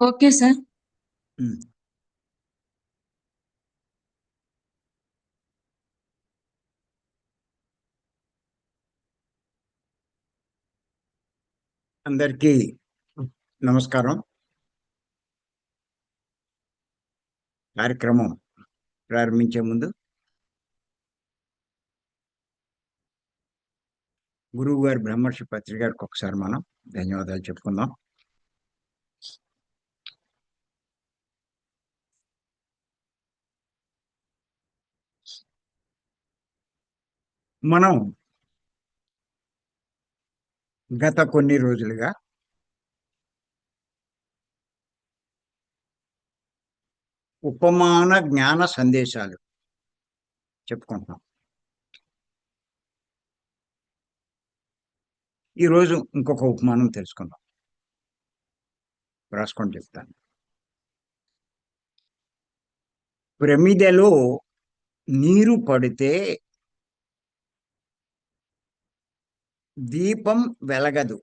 Okay sir. అందరికీ నమస్కారం. కార్యక్రమం ప్రారంభించే ముందు గురువు గారి బ్రహ్మర్షి పత్రిక గారికి ఒకసారి మనం ధన్యవాదాలు చెప్పుకుందాం. మనం గత కొన్ని రోజులుగా ఉపమాన జ్ఞాన సందేశాలు చెప్పుకుంటున్నాం. ఈరోజు ఇంకొక ఉపమానం తెలుసుకుందాం. రాసుకొని చెప్తాను. ప్రమిదలో నీరు పడితే దీపం వెలగదు.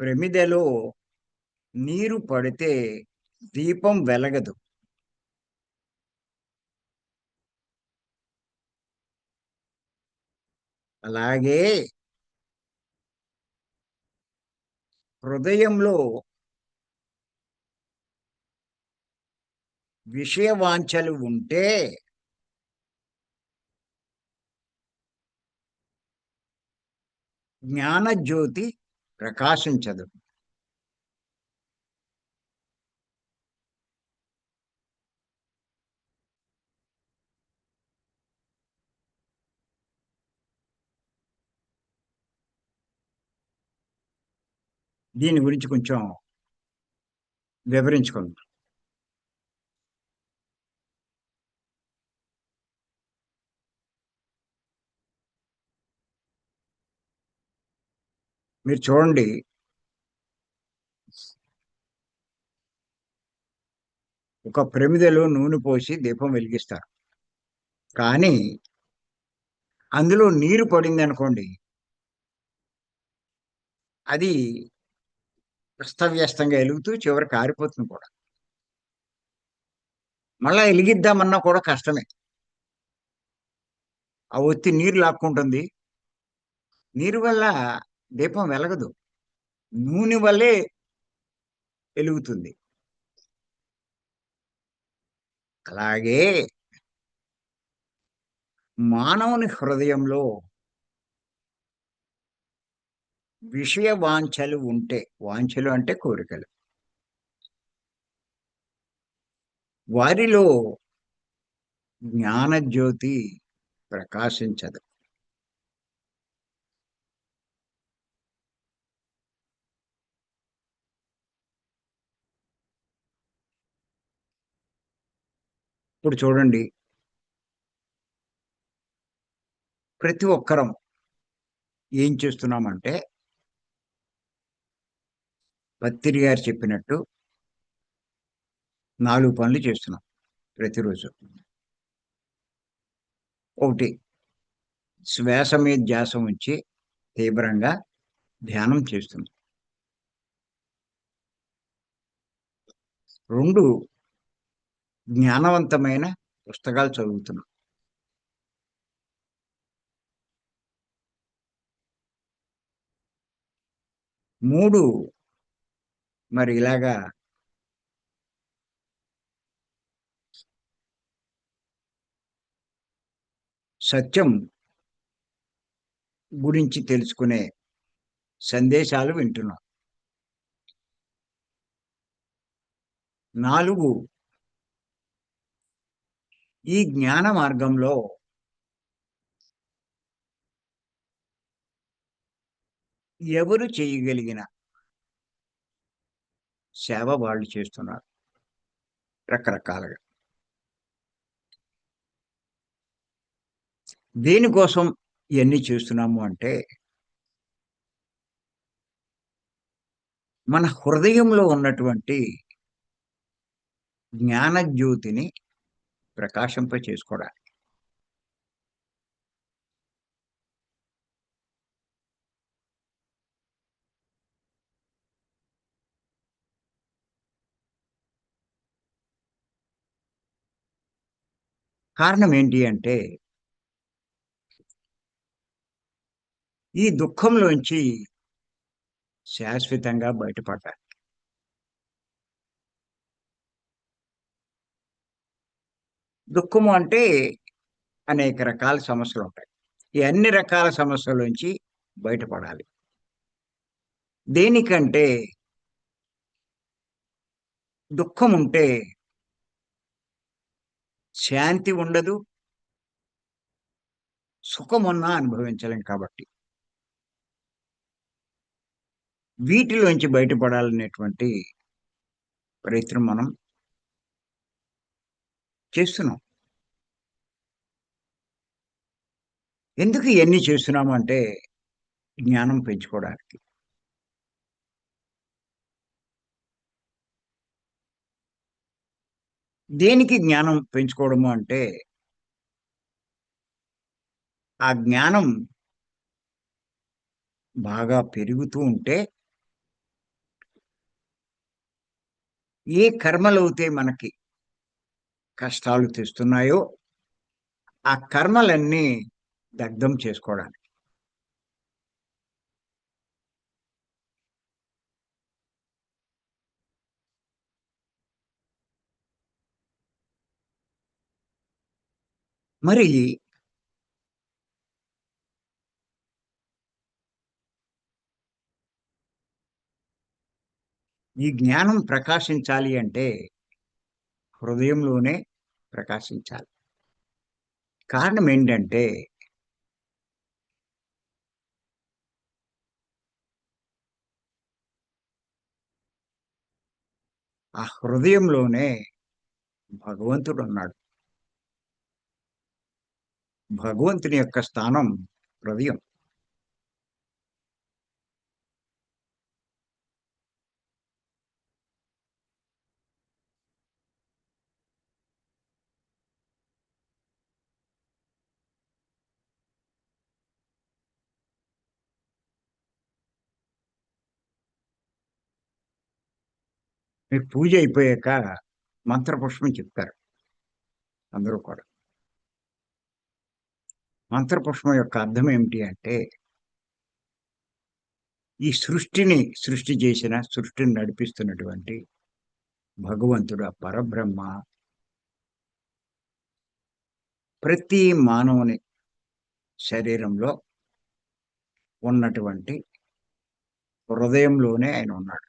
ప్రమిదలో నీరు పడితే దీపం వెలగదు. అలాగే హృదయంలో విషయవాంఛలు ఉంటే జ్ఞానజ్యోతి ప్రకాశించదు. దీని గురించి కొంచెం వివరించుకుందాం. మీరు చూడండి. ఒక ప్రమిదలో నూనె పోసి దీపం వెలిగిస్తారు. కానీ అందులో నీరు పడింది అనుకోండి. అది అస్తవ్యస్తంగా వెలుగుతూ చివరికి ఆరిపోతుంది కూడా. మళ్ళా వెలిగిద్దామన్నా కూడా కష్టమే. ఆ ఒత్తి నీరు లాక్కుంటుంది. నీరు వల్ల దీపం వెలగదు. నూనె వల్లే వెలుగుతుంది. అలాగే మానవుని హృదయంలో విషయ వాంఛలు ఉంటే వాంఛలు అంటే కోరికలు. వారిలో జ్ఞానజ్యోతి ప్రకాశించదు. ఇప్పుడు చూడండి. ప్రతి ఒక్కరం ఏం చేస్తున్నామంటే పత్తిరి గారు చెప్పినట్టు నాలుగు పనులు చేస్తున్నాం ప్రతిరోజు. ఒకటి శ్వాస మీద ధ్యాస ఉంచి తీవ్రంగా ధ్యానం చేస్తున్నాం. రెండు జ్ఞానవంతమైన పుస్తకాలు చదువుతున్నాం. మూడు మరి ఇలాగా సత్యం గురించి తెలుసుకునే సందేశాలు వింటున్నాం. నాలుగు ఈ జ్ఞాన మార్గంలో ఎవరు చేయగలిగిన సేవ వాళ్ళు చేస్తున్నారు? రకరకాలుగా. దేనికోసం ఇవన్నీ చేస్తున్నాము అంటే మన హృదయంలో ఉన్నటువంటి జ్ఞానజ్యోతిని ప్రకాశింప చేసుకోవడానికి కారణం ఏంటి అంటే ఈ దుఃఖంలోంచి శాశ్వతంగా బయటపడ్డాలి దుఃఖము అంటే అనేక రకాల సమస్యలు ఉంటాయి. ఈ అన్ని రకాల సమస్యల నుంచి బయటపడాలి. దేనికంటే దుఃఖం ఉంటే శాంతి ఉండదు సుఖమున్నా అనుభవించలేం కాబట్టి. వీటిలోంచి బయటపడాలనేటువంటి ప్రయత్నం మనం చేస్తున్నాం. ఎందుకు ఇవన్నీ చేస్తున్నామంటే జ్ఞానం పెంచుకోవడానికి. దేనికి జ్ఞానం పెంచుకోవడము అంటే ఆ జ్ఞానం బాగా పెరుగుతూ ఉంటే ఏ కర్మలు అవుతాయి మనకి? కష్టాలు తెస్తున్నాయో ఆ కర్మలన్నీ దగ్ధం చేసుకోవడానికి. మరి ఈ జ్ఞానం ప్రకాశించాలి అంటే హృదయంలోనే ప్రకాశించాలి. కారణం ఏంటంటే ఆ హృదయంలోనే భగవంతుడు ఉన్నాడు. భగవంతుని యొక్క స్థానం హృదయం. మీరు పూజ అయిపోయాక మంత్రపుష్పం చెప్తారు. అందరూ కూడా. మంత్రపుష్పం యొక్క అర్థం ఏమిటి అంటే ఈ సృష్టిని సృష్టి చేసిన సృష్టిని నడిపిస్తున్నటువంటి భగవంతుడు ఆ పరబ్రహ్మ ప్రతి మానవుని శరీరంలో ఉన్నటువంటి హృదయంలోనే ఆయన ఉన్నాడు.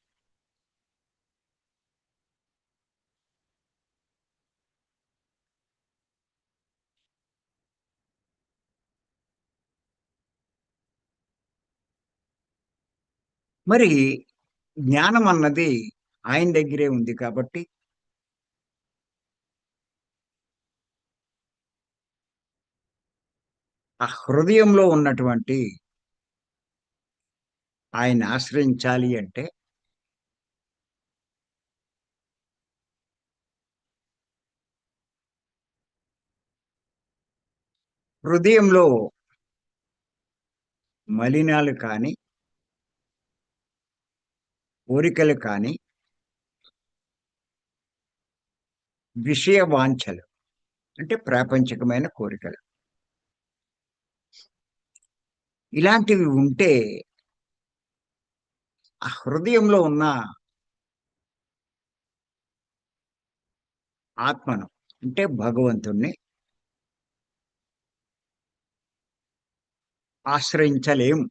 మరి జ్ఞానం అన్నది ఆయన దగ్గరే ఉంది కాబట్టి ఆ హృదయంలో ఉన్నటువంటి ఆయన ఆశ్రయించాలి అంటే హృదయంలో మలినాలు కానీ కోరికలు కానీ విషయ వాంఛలు అంటే ప్రాపంచికమైన కోరికలు. ఇలాంటివి ఉంటే ఆ హృదయంలో ఉన్న ఆత్మను అంటే భగవంతుణ్ణి ఆశ్రయించలేము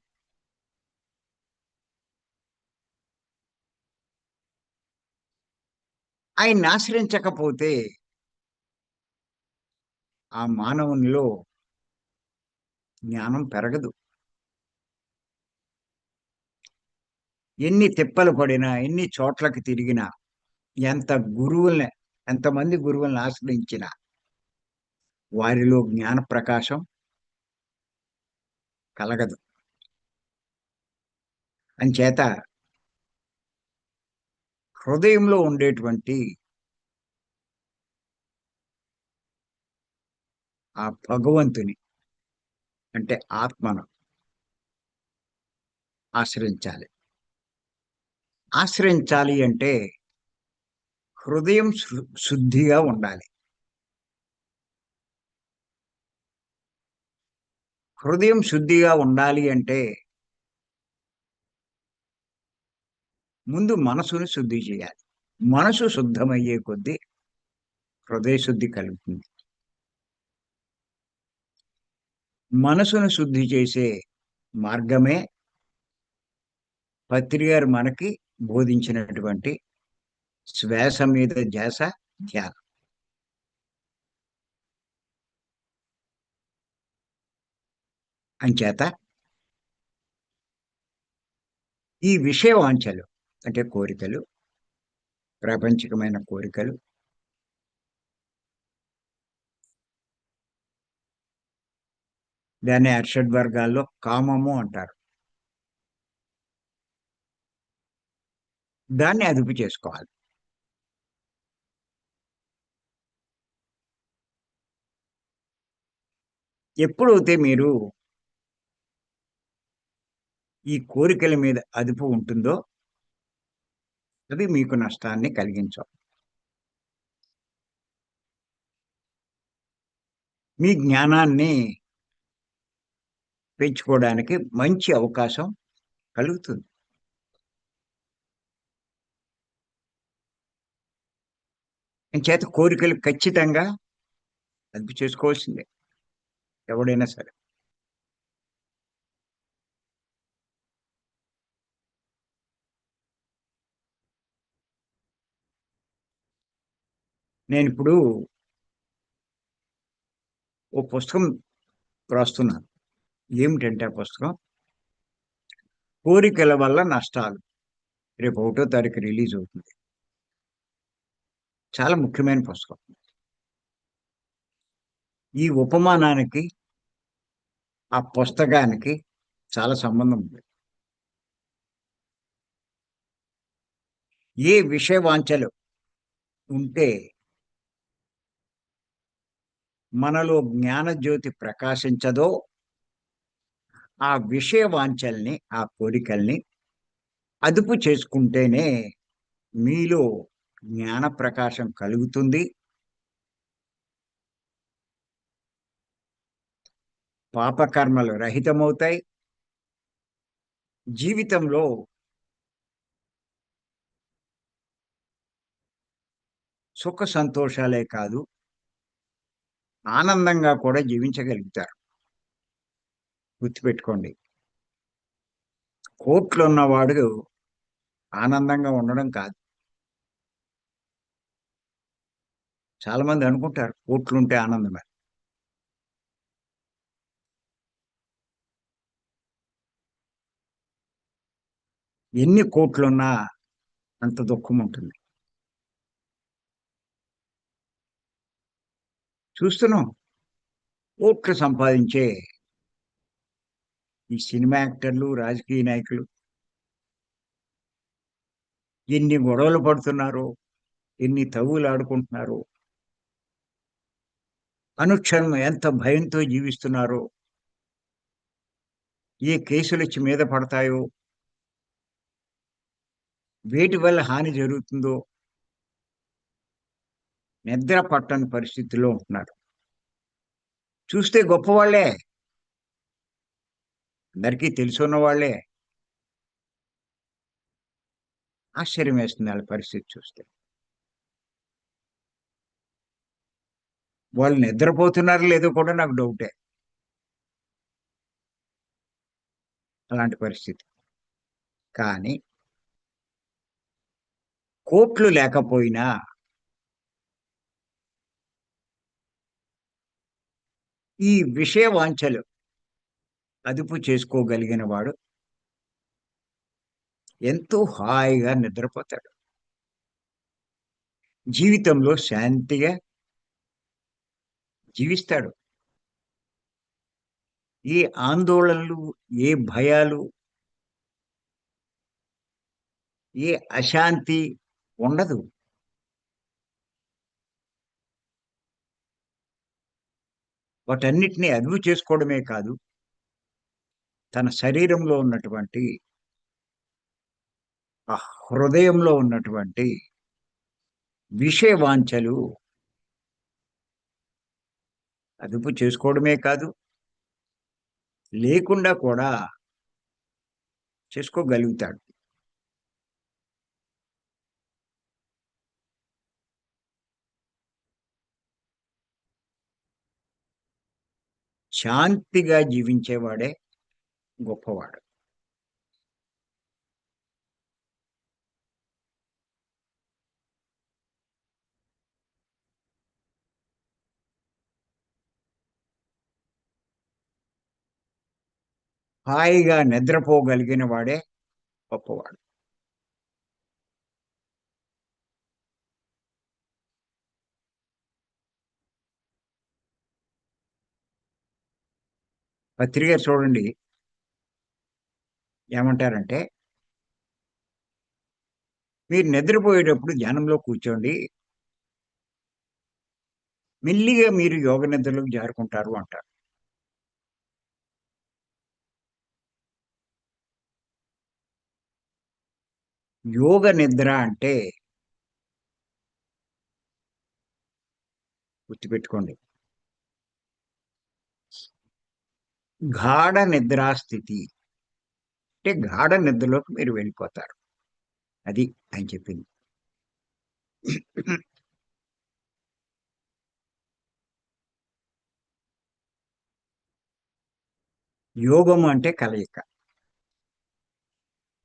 ఆయన్ని ఆశ్రయించకపోతే ఆ మానవునిలో జ్ఞానం పెరగదు. ఎన్ని తిప్పలు పడినా ఎన్ని చోట్లకి తిరిగినా ఎంత గురువుల్ని ఎంతమంది గురువుల్ని ఆశ్రయించినా వారిలో జ్ఞాన ప్రకాశం కలగదు. అంచేత హృదయంలో ఉండేటువంటి ఆ భగవంతుని అంటే ఆత్మను ఆశ్రయించాలి. ఆశ్రయించాలి అంటే హృదయం శుద్ధిగా ఉండాలి. హృదయం శుద్ధిగా ఉండాలి అంటే ముందు మనసుని శుద్ధి చేయాలి. మనసు శుద్ధమయ్యే కొద్దీ హృదయ శుద్ధి కలుగుతుంది. మనసును శుద్ధి చేసే మార్గమే పత్రికారు మనకి బోధించినటువంటి శ్వాస మీద ధ్యాస ధ్యానం. అంచేత ఈ విషయ వాంఛలు అంటే కోరికలు ప్రాపంచికమైన కోరికలు. దాన్ని అర్షడ్ వర్గాల్లో కామము అంటారు. దాన్ని అదుపు చేసుకోవాలి. ఎప్పుడైతే మీరు ఈ కోరికల మీద అదుపు ఉంటుందో అది మీకు నష్టాన్ని కలిగించవు. మీ జ్ఞానాన్ని పెంచుకోవడానికి మంచి అవకాశం కలుగుతుంది. చేత కోరికలు ఖచ్చితంగా అదుపు చేసుకోవాల్సిందే. ఎవడైనా సరే. నేను ఇప్పుడు ఓ పుస్తకం రాస్తున్నాను ఏమిటంటే ఆ పుస్తకం? కోరికల వల్ల నష్టాలు. రేపు ఒకటో తారీఖు రిలీజ్ అవుతుంది. చాలా ముఖ్యమైన పుస్తకం. ఈ ఉపమానానికి ఆ పుస్తకానికి చాలా సంబంధం ఉంది. ఏ విషయ వాంఛలు ఉంటే మనలో జ్ఞానజ్యోతి ప్రకాశించదో ఆ విషయ వాంఛల్ని ఆ కోరికల్ని అదుపు చేసుకుంటేనే మీలో జ్ఞాన ప్రకాశం కలుగుతుంది. పాపకర్మలు రహితమవుతాయి. జీవితంలో సుఖ సంతోషాలే కాదు ఆనందంగా కూడా జీవించగలుగుతారు. గుర్తుపెట్టుకోండి. కోట్లు ఉన్నవాడు ఆనందంగా ఉండడం కాదు. చాలా మంది అనుకుంటారు కోట్లుంటే ఆనందమే. ఎన్ని కోట్లున్నా అంత దుఃఖం ఉంటుంది. చూస్తున్నాం. ఓట్లు సంపాదించే ఈ సినిమా యాక్టర్లు రాజకీయ నాయకులు ఎన్ని గొడవలు పడుతున్నారో ఎన్ని తవ్వులు ఆడుకుంటున్నారో అనుక్షణం ఎంత భయంతో జీవిస్తున్నారో ఏ కేసులు వచ్చి మీద పడతాయో వేటి వల్ల హాని జరుగుతుందో నిద్ర పట్టని పరిస్థితిలో ఉంటున్నారు. చూస్తే గొప్పవాళ్ళే అందరికీ తెలుసున్న వాళ్ళే ఆశ్చర్యం వేస్తుంది వాళ్ళ పరిస్థితి చూస్తే. వాళ్ళు నిద్రపోతున్నారు లేదో కూడా నాకు డౌటే. అలాంటి పరిస్థితి. కానీ కోట్లు లేకపోయినా ఈ విషయ వాంఛలు అదుపు చేసుకోగలిగిన వాడు ఎంతో హాయిగా నిద్రపోతాడు. జీవితంలో శాంతిగా జీవిస్తాడు. ఏ ఆందోళనలు ఏ భయాలు ఏ అశాంతి ఉండదు. వాటన్నిటినీ అదుపు చేసుకోవడమే కాదు తన శరీరంలో ఉన్నటువంటి ఆ హృదయంలో ఉన్నటువంటి విషయవాంఛలు అదుపు చేసుకోవడమే కాదు లేకుండా కూడా చేసుకోగలుగుతాడు. శాంతిగా జీవించేవాడే గొప్పవాడు. హాయిగా నిద్రపోగలిగిన వాడే గొప్పవాడు. పత్రిక చూడండి. ఏమంటారంటే మీరు నిద్రపోయేటప్పుడు ధ్యానంలో కూర్చోండి. మెల్లిగా మీరు యోగ నిద్రలోకి జారుకుంటారు అంటారు. యోగ నిద్ర అంటే గుర్తుపెట్టుకోండి. గాఢ నిద్రాస్థితి. అంటే గాఢ నిద్రలోకి మీరు వెళ్ళిపోతారు. అది అని చెప్పింది. యోగం అంటే కలయిక.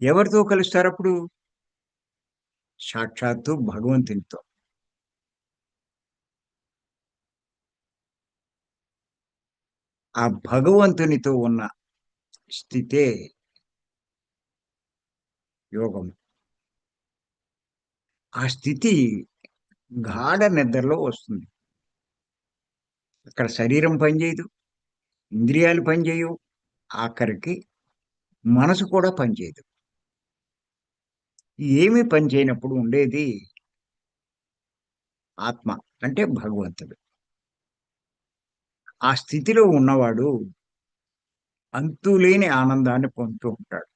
ఎవరితో కలుస్తారు అప్పుడు? సాక్షాత్తు భగవంతునితో. ఆ భగవంతునితో ఉన్న స్థితే యోగం. ఆ స్థితి గాఢ నిద్రలో వస్తుంది. అక్కడ శరీరం పనిచేయదు ఇంద్రియాలు పనిచేయవు ఆఖరికి మనసు కూడా పనిచేయదు. ఏమి పనిచేయనప్పుడు ఉండేది ఆత్మ అంటే భగవంతుడు. ఆ స్థితిలో ఉన్నవాడు అంతులేని ఆనందాన్ని పొందుతూ ఉంటాడు.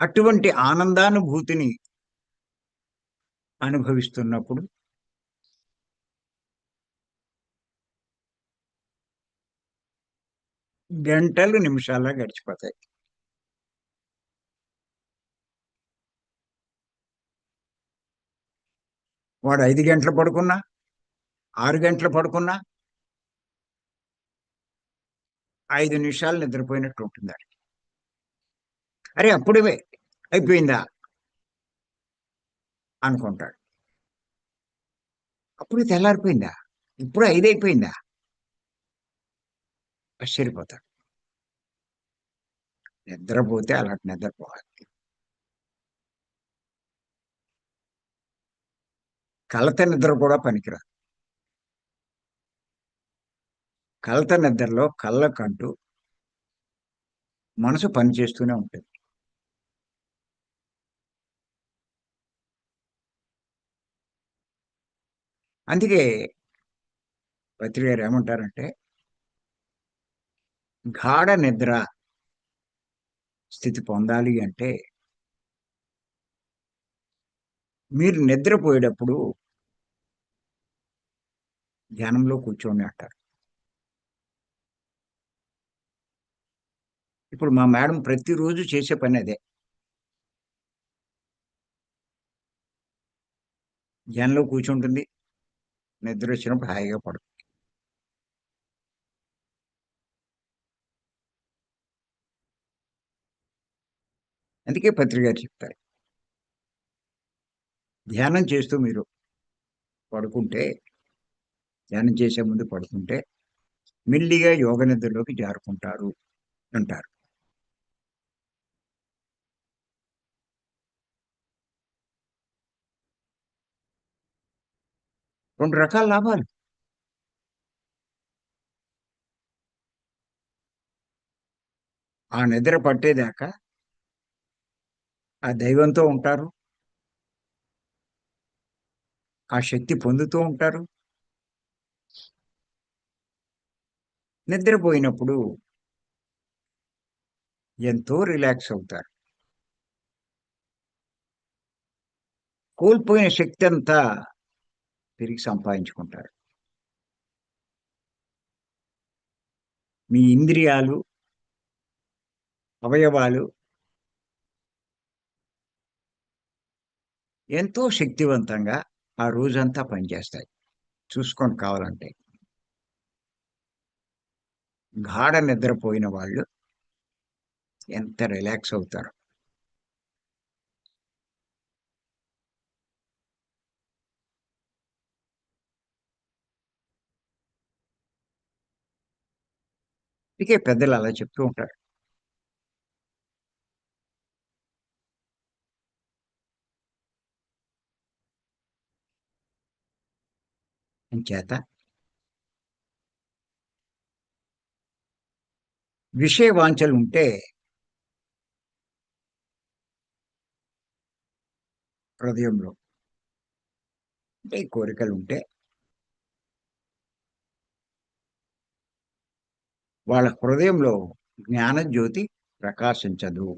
అటువంటి ఆనందానుభూతిని అనుభవిస్తున్నప్పుడు గంటలు నిమిషాల గడిచిపోతాయి. వాడు ఐదు గంటలు పడుకున్నా? ఆరు గంటలు పడుకున్నా? ఐదు నిమిషాలు నిద్రపోయినట్టు ఉంటుంది అరే అప్పుడే అయిపోయిందా? అనుకుంటాడు. అప్పుడు తెల్లారిపోయిందా? ఇప్పుడు ఐదు అయిపోయిందా? ఆశ్చర్యపోతాడు. నిద్రపోతే అలాంటి నిద్రపోవాలి. కలత నిద్ర కూడా పనికిరాదు. కలత నిద్రలో కళ్ళకంటూ మనసు పనిచేస్తూనే ఉంటుంది. అందుకే పత్రి గారు ఏమంటారంటే గాఢ నిద్ర స్థితి పొందాలి అంటే మీరు నిద్రపోయేటప్పుడు ధ్యానంలో కూర్చోండి అంటారు. ఇప్పుడు మా మేడం ప్రతిరోజు చేసే పని అదే. ధ్యానంలో కూర్చుంటుంది. నిద్ర వచ్చినప్పుడు హాయిగా పడుతుంది అందుకే పత్రిక చెప్తారు. ధ్యానం చేస్తూ మీరు పడుకుంటే ధ్యానం చేసే ముందు పడుకుంటే మెల్లిగా యోగ నిద్రలోకి జారుకుంటారు అంటారు. రెండు రకాల లాభాలు. ఆ నిద్ర పట్టేదాకా ఆ దైవంతో ఉంటారు. ఆ శక్తి పొందుతూ ఉంటారు. నిద్రపోయినప్పుడు ఎంతో రిలాక్స్ అవుతారు. కోల్పోయిన శక్తి అంతా తిరిగి సంపాదించుకుంటారు. మీ ఇంద్రియాలు అవయవాలు ఎంతో శక్తివంతంగా ఆ రోజంతా పనిచేస్తాయి. చూసుకొని కావాలంటే. గాఢ నిద్రపోయిన వాళ్ళు ఎంత రిలాక్స్ అవుతారు? అందుకే పెద్దలు అలా చెప్తూ ఉంటారు. చేత విషయ వాంఛలు ఉంటే హృదయంలో అంటే కోరికలు ఉంటే వాళ్ళ హృదయంలో జ్ఞానజ్యోతి ప్రకాశించదు.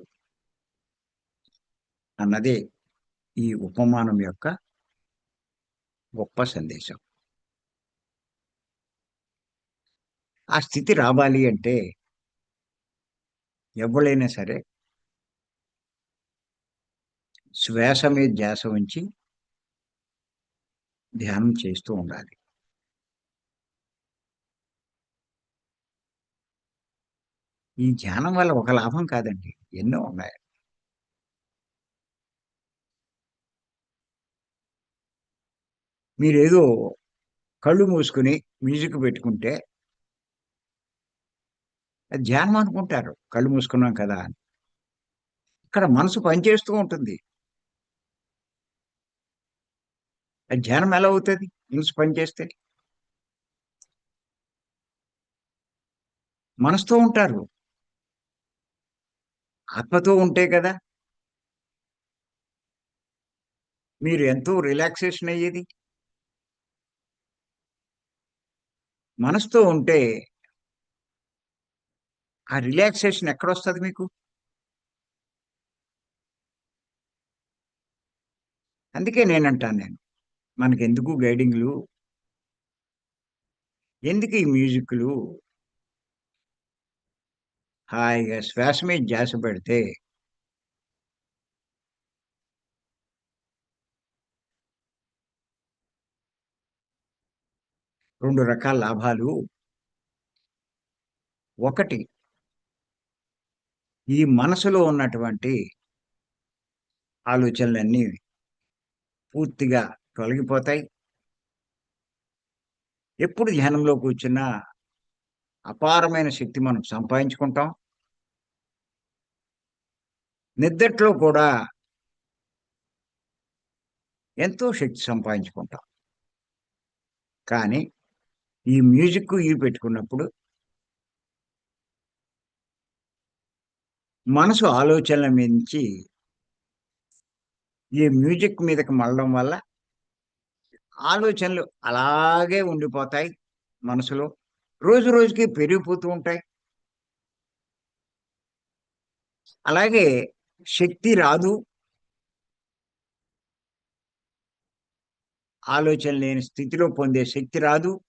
అన్నదే ఈ ఉపమానం యొక్క గొప్ప సందేశం. ఆ స్థితి రావాలి అంటే ఎవరైనా సరే శ్వాస మీద ధ్యాస ఉంచి ధ్యానం చేస్తూ ఉండాలి. ఈ ధ్యానం వల్ల ఒక లాభం కాదండి ఎన్నో ఉన్నాయి. మీరేదో కళ్ళు మూసుకుని మ్యూజిక్ పెట్టుకుంటే అది ధ్యానం అనుకుంటారు. కళ్ళు మూసుకున్నాం కదా అని. ఇక్కడ మనసు పనిచేస్తూ ఉంటుంది. అది ధ్యానం ఎలా అవుతుంది? మనసు పనిచేస్తే? మనసుతో ఉంటారు. ఆత్మతో ఉంటే కదా? మీరు ఎంతో రిలాక్సేషన్ అయ్యేది. మనసుతో ఉంటే ఆ రిలాక్సేషన్ ఎక్కడొస్తుంది మీకు? అందుకే నేనంటాను నేను మనకెందుకు గైడింగ్లు? ఎందుకు ఈ మ్యూజిక్లు? హాయిగా శ్వాస మీద ధ్యాస పెడితే రెండు రకాల లాభాలు. ఒకటి ఈ మనసులో ఉన్నటువంటి ఆలోచనలన్నీ పూర్తిగా తొలగిపోతాయి. ఎప్పుడు ధ్యానంలో కూర్చున్నా అపారమైన శక్తి మనం సంపాదించుకుంటాం. నిద్దట్లో కూడా ఎంతో శక్తి సంపాదించుకుంటాం. కానీ ఈ మ్యూజిక్ ఇవి పెట్టుకున్నప్పుడు మనసు ఆలోచనల మించి ఈ మ్యూజిక్ మీదకి మళ్ళడం వల్ల ఆలోచనలు అలాగే ఉండిపోతాయి మనసులో. రోజు రోజుకి పెరిగిపోతూ ఉంటాయి. అలాగే శక్తి రాదు. ఆలోచన లేని స్థితిలో పొందే శక్తి రాదు.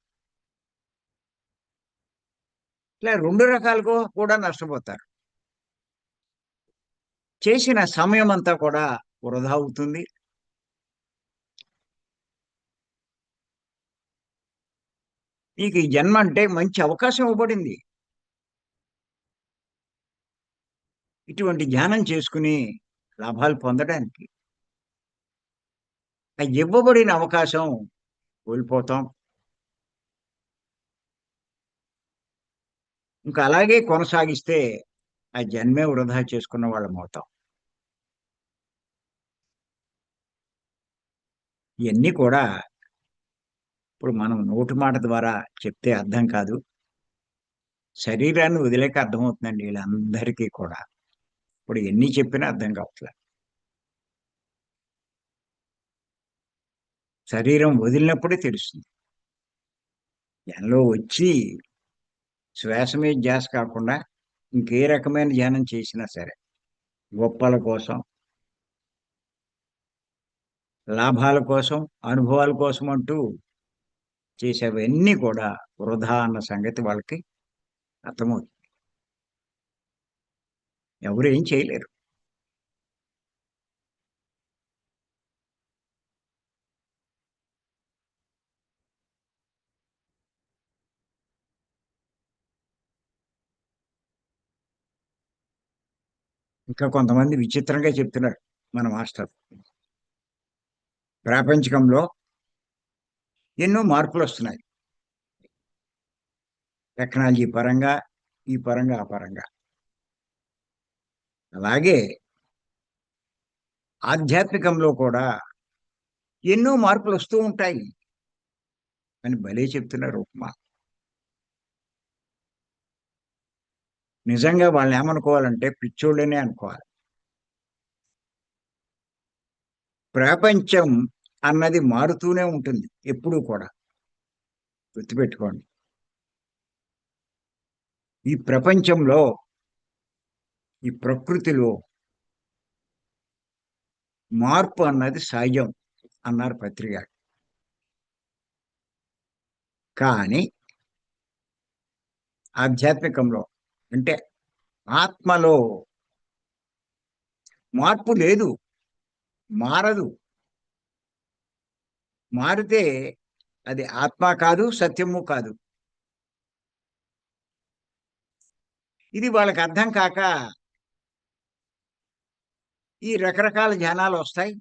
ఇట్లా రెండు రకాలుగా కూడా నష్టపోతారు. చేసిన సమయం అంతా కూడా వృధా అవుతుంది. నీకు ఈ జన్మ అంటే మంచి అవకాశం ఇవ్వబడింది. ఇటువంటి ధ్యానం చేసుకుని లాభాలు పొందడానికి ఆ ఇవ్వబడిన అవకాశం కోల్పోతాం. ఇంకా అలాగే కొనసాగిస్తే ఆ జన్మే వృధా చేసుకున్న వాళ్ళం అవుతాం. ఇవన్నీ కూడా ఇప్పుడు మనం నోటి మాట ద్వారా చెప్తే అర్థం కాదు. శరీరాన్ని వదిలేక అర్థమవుతుందండి వీళ్ళందరికీ కూడా. ఇప్పుడు ఎన్ని చెప్పినా అర్థం కావట్లేదు శరీరం వదిలినప్పుడే తెలుస్తుంది. దానిలో వచ్చి శ్వాస మీద జాస్ కాకుండా ఇంకే రకమైన ధ్యానం చేసినా సరే గొప్పల కోసం లాభాల కోసం అనుభవాల కోసం అంటూ చేసేవన్నీ కూడా వృధా అన్న సంగతి వాళ్ళకి అర్థమవుతుంది. ఎవరు ఏం చేయలేరు. ఇంకా కొంతమంది విచిత్రంగా చెప్తున్నారు మన మాస్టర్. ప్రాపంచికంలో ఎన్నో మార్పులు వస్తున్నాయి. టెక్నాలజీ పరంగా ఈ పరంగా ఆ పరంగా. అలాగే ఆధ్యాత్మికంలో కూడా ఎన్నో మార్పులు వస్తూ ఉంటాయి. అని భలే చెప్తున్నారు ఉపమా. నిజంగా వాళ్ళని ఏమనుకోవాలంటే పిచ్చోళ్ళనే అనుకోవాలి. ప్రపంచం అన్నది మారుతూనే ఉంటుంది ఎప్పుడూ కూడా. గుర్తుపెట్టుకోండి. ఈ ప్రపంచంలో ఈ ప్రకృతిలో మార్పు అన్నది సహజం అన్నారు పత్రిక కానీ ఆధ్యాత్మికంలో అంటే ఆత్మలో మార్పు లేదు మారదు. మారితే అది ఆత్మ కాదు సత్యము కాదు. ఇది వాళ్ళకి అర్థం కాక ఈ రకరకాల ధ్యానాలు వస్తాయి.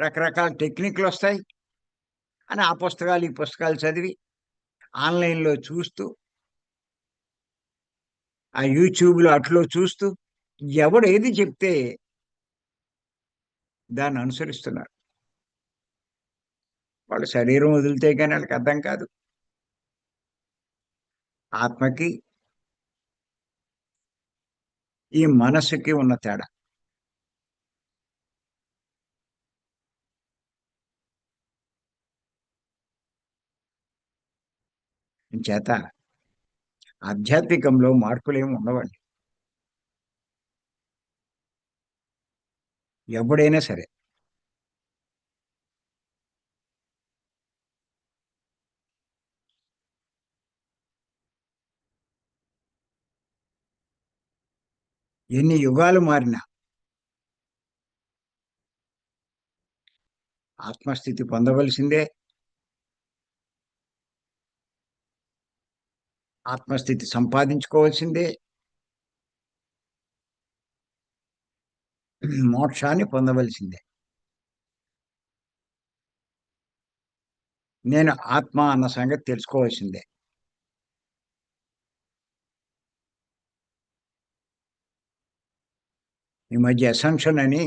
రకరకాల టెక్నిక్లు వస్తాయి. అని ఆ పుస్తకాలు ఈ పుస్తకాలు చదివి ఆన్లైన్లో చూస్తూ ఆ యూట్యూబ్లో అట్లో చూస్తూ ఎవడు ఏది చెప్తే దాన్ని అనుసరిస్తున్నారు. వాళ్ళ శరీరం వదిలితే కానీ వాళ్ళకి అర్థం కాదు. ఆత్మకి ఈ మనసుకి ఉన్న తేడా. చేత ఆధ్యాత్మికంలో మార్పులు ఏమి ఉండవండి. ఎవడైనా సరే. ఎన్ని యుగాలు మారినా ఆత్మస్థితి పొందవలసిందే. ఆత్మస్థితి సంపాదించుకోవాల్సిందే. మోక్షాన్ని పొందవలసిందే. నేను ఆత్మ అన్న సంగతి తెలుసుకోవాల్సిందే. ఈ మధ్య అసంక్షన్ అని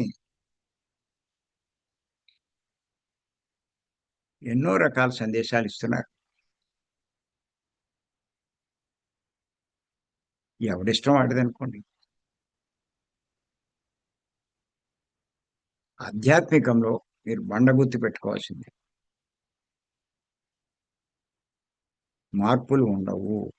ఎన్నో రకాల సందేశాలు ఇస్తున్నారు. ఎవడిష్టం వాడిది అనుకోండి ఆధ్యాత్మికంలో మీరు బండగుర్తి పెట్టుకోవాల్సింది. మార్పులు ఉండవు.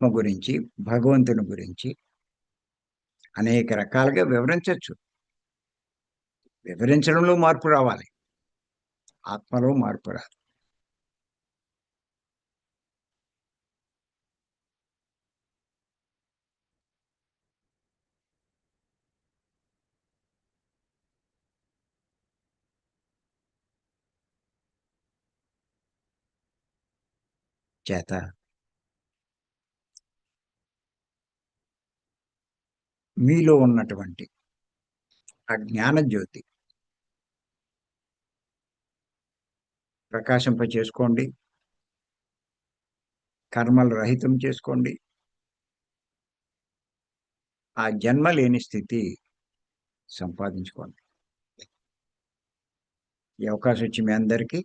గురించి భగవంతుని గురించి అనేక రకాలుగా వివరించవచ్చు వివరించడంలో మార్పు రావాలి. ఆత్మలో మార్పు రాదు. చేత. మీలో ఉన్నటువంటి ఆ జ్ఞానజ్యోతి ప్రకాశింప చేసుకోండి. కర్మలు రహితం చేసుకోండి. ఆ జన్మ లేని స్థితి సంపాదించుకోండి. ఈ అవకాశం వచ్చి మీ అందరికీ